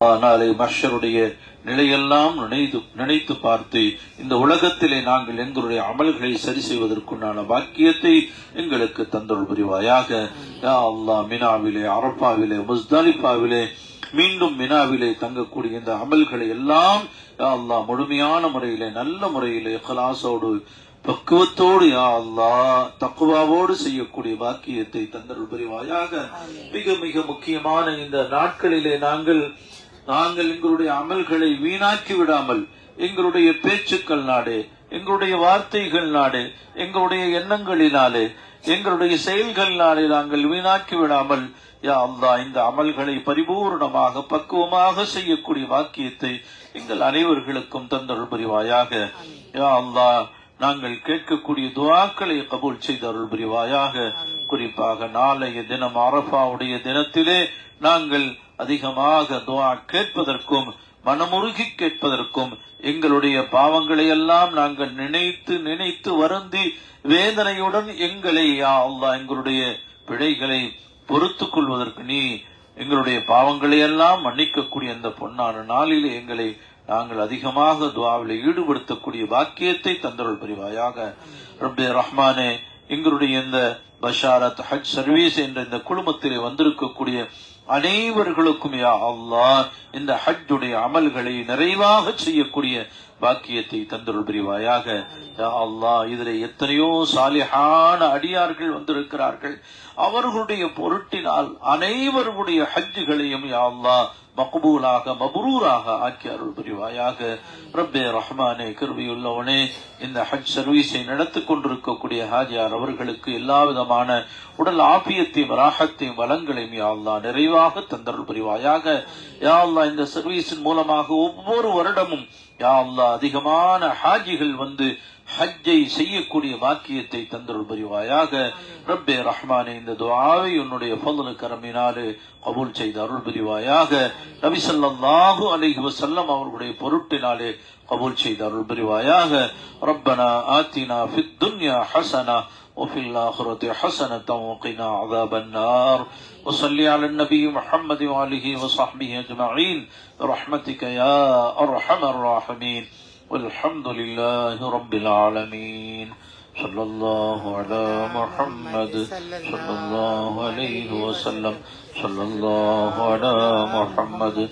நாளை மஷருடைய நிலையெல்லாம் நினைத்து நினைத்து பார்த்து இந்த உலகத்திலே நாங்கள் எங்களுடைய அமல்களை சரி செய்வதற்குண்டான பாக்கியத்தை எங்களுக்கு தந்தொள் புரிவாயாக. யா அல்லாஹ் மினாவிலே அரப்பாவிலே முஸ்தலிஃபாவிலே மீண்டும் மினாவிலே தங்கக்கூடிய இந்த அமல்களை எல்லாம் அல்லாஹ் முழுமையான முறையிலே நல்ல முறையிலே இഖ்லாஸோடு பக்குவத்தோடு யா அல்லாஹ் தக்குவாவோடு செய்யக்கூடிய பாக்கியத்தை தந்தருள் புரிவாயாக. மிக மிக முக்கியமான இந்த நாட்களிலே நாங்கள் நாங்கள் எங்களுடைய அமல்களை வீணாக்கி விடாமல் எங்களுடைய பேச்சுக்கள் நாடு எங்களுடைய வார்த்தைகள் நாடு எங்களுடைய எண்ணங்களினாலே எங்களுடைய செயல்களினாலே நாங்கள் வீணாக்கி விடாமல் யா அல்லாஹ் இந்த அமல்களை பரிபூர்ணமாக பக்குவமாக செய்யக்கூடிய வாக்கியத்தை எங்கள் அனைவர்களுக்கும் தந்தருள் புரிவாயாக. யா அல்லாஹ் நாங்கள் கேட்கக்கூடிய துவாக்களை கபூல் செய்து அருள் புரிவாயாக குறிப்பாக நாளைய தினம் அரபாவுடைய தினத்திலே நாங்கள் அதிகமாக துவா கேட்பதற்கும் மனமுருகி கேட்பதற்கும் எங்களுடைய பாவங்களை எல்லாம் நாங்கள் நினைத்து நினைத்து வருந்தி வேதனையுடன் எங்களை யா அல்லாஹ் எங்களுடைய பிழைகளை பொறுத்துக் கொள்வதற்கு நீ எங்களுடைய பாவங்களை எல்லாம் மன்னிக்கக்கூடிய அந்த பொன்னான நாளிலே எங்களை நாங்கள் அதிகமாக துவாவில் ஈடுபடுத்தக்கூடிய பாக்கியத்தை தந்தருள் புரிவாயாக. ரப்பே ரஹ்மானே எங்களுடைய இந்த பஷாரத் ஹஜ் சர்வீஸ் என்ற இந்த குழுமத்திலே வந்திருக்கக்கூடிய அனைவர்களுக்கும் யா அல்லாஹ் இந்த ஹஜ்ஜுடைய அமல்களை நிறைவாக செய்யக்கூடிய பாக்கியத்தை தந்தருள் புரிவாயாக. யா அல்லாஹ் இதில் எத்தனையோ சாலிஹான அடியார்கள் வந்திருக்கிறார்கள். அவர்களுடைய பொருட்டினால் அனைவருடைய ஹஜ்ஜுகளையும் யா அல்லாஹ் மக்பூலாக மபரூராக ஆக்கி அருள் புரிவாயாக. ரப்பே ரஹ்மானே கிருபியுள்ளவனே இந்த ஹஜ் சர்வீஸை நடத்தி கொண்டிருக்கக்கூடிய ஹாஜியார் அவர்களுக்கு எல்லா விதமான உடல் ஆபியத்தையும் ராகத்தையும் வளங்களையும் யாழ்லா நிறைவாக தந்தருள் புரிவாயாக. யாழ்லா இந்த சர்வீஸின் மூலமாக ஒவ்வொரு வருடமும் யாழ்லா அதிகமான ஹாஜிகள் வந்து ஹஜ்ஜை செய்யக்கூடிய பாக்கியத்தை தந்தருள் புரிவாயாக ரப்பே ரஹ்மானே இந்த துவாவை உன்னுடைய பல்லு கரமினாலே கபூல் செய்த அருள் புரிவாயாக நபி சல்லாஹூ அலிஹி வசல்லம் அவர்களுடைய பொருட்டினாலே கபூல் செய்த அருள் புரிவாயாக ரப்பனா ஆத்தினா ஃபித் துன்யா ஹசனா وفي الآخرة حسنة وقنا عذاب النار وصل على النبي محمد وآله وصحبه أجمعين برحمتك يا أرحم الراحمين والحمد لله رب العالمين. صلى الله على محمد. صلى الله عليه وسلم. صلى الله على محمد.